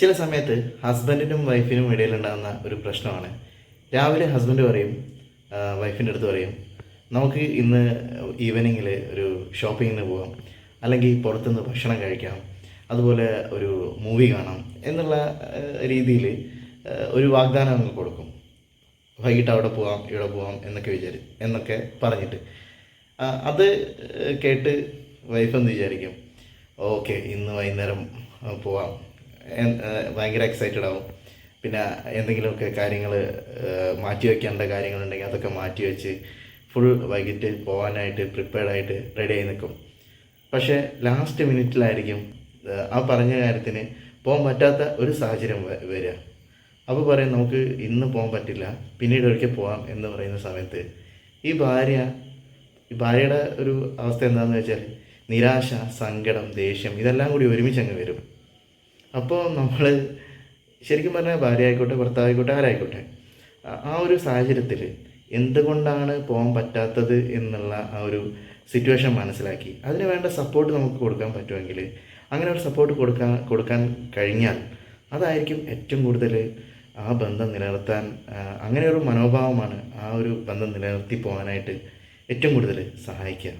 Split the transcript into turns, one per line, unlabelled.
ചില സമയത്ത് ഹസ്ബൻഡിനും വൈഫിനും ഇടയിലുണ്ടാകുന്ന ഒരു പ്രശ്നമാണ്. രാവിലെ ഹസ്ബൻഡ് പറയും വൈഫിന്റെ അടുത്ത് പറയും നമുക്ക് ഇന്ന് ഈവനിങ്ങിൽ ഒരു ഷോപ്പിങ്ങിന് പോകാം. അല്ലെങ്കിൽ പുറത്തുനിന്ന് ഭക്ഷണം കഴിക്കാം. അതുപോലെ ഒരു മൂവി കാണാം. എന്നുള്ള രീതിയിൽ ഒരു വാഗ്ദാനം അങ്ങ് കൊടുക്കും. വൈകിട്ട് അവിടെ പോവാം ഇവിടെ പോവാം എന്നൊക്കെ വിചാരി എന്നൊക്കെ പറഞ്ഞിട്ട്. അത് കേട്ട് വൈഫ് എന്ന് വിചാരിക്കും? ഓക്കെ ഇന്ന് വൈകുന്നേരം പോവാം. ഭയങ്കര എക്സൈറ്റഡ് ആവും. പിന്നെ എന്തെങ്കിലുമൊക്കെ കാര്യങ്ങൾ മാറ്റി വയ്ക്കേണ്ട കാര്യങ്ങളുണ്ടെങ്കിൽ അതൊക്കെ മാറ്റി വെച്ച് ഫുൾ വൈകിട്ട് പോകാനായിട്ട് പ്രിപ്പയർഡ് ആയിട്ട് റെഡി ആയി നിൽക്കും പക്ഷേ ലാസ്റ്റ് മിനിറ്റിലായിരിക്കും ആ, പറഞ്ഞ കാര്യത്തിന് പോകാൻ പറ്റാത്ത ഒരു സാഹചര്യം വരിക അപ്പോൾ പറയും നമുക്ക് ഇന്ന് പോകാൻ പറ്റില്ല. പിന്നീട് ഒരിക്കൽ പോകാം എന്ന് പറയുന്ന സമയത്ത് ഈ ഭാര്യ ഈ ഭാര്യയുടെ ഒരു അവസ്ഥ എന്താണെന്ന് വെച്ചാൽ നിരാശ സങ്കടം ദേഷ്യം ഇതെല്ലാം കൂടി ഒരുമിച്ച് അങ്ങ് വരും. അപ്പോൾ നമ്മൾ ശരിക്കും പറഞ്ഞാൽ ഭാര്യ ആയിക്കോട്ടെ ഭർത്താവായിക്കോട്ടെ ആരായിക്കോട്ടെ ആ- ഒരു സാഹചര്യത്തിൽ എന്തുകൊണ്ടാണ് പോകാൻ പറ്റാത്തത് എന്നുള്ള ആ ഒരു സിറ്റുവേഷൻ മനസ്സിലാക്കി. അതിന് വേണ്ട സപ്പോർട്ട് നമുക്ക് കൊടുക്കാൻ പറ്റുമെങ്കിൽ അങ്ങനെ ഒരു സപ്പോർട്ട് കൊടുക്കാൻ കൊടുക്കാൻ കഴിഞ്ഞാൽ അതായിരിക്കും ഏറ്റവും കൂടുതൽ ആ ബന്ധം നിലനിർത്താൻ അങ്ങനെ ഒരു മനോഭാവമാണ് ആ ഒരു ബന്ധം നിലനിർത്തി പോകാനായിട്ട് ഏറ്റവും കൂടുതൽ സഹായിക്കുക.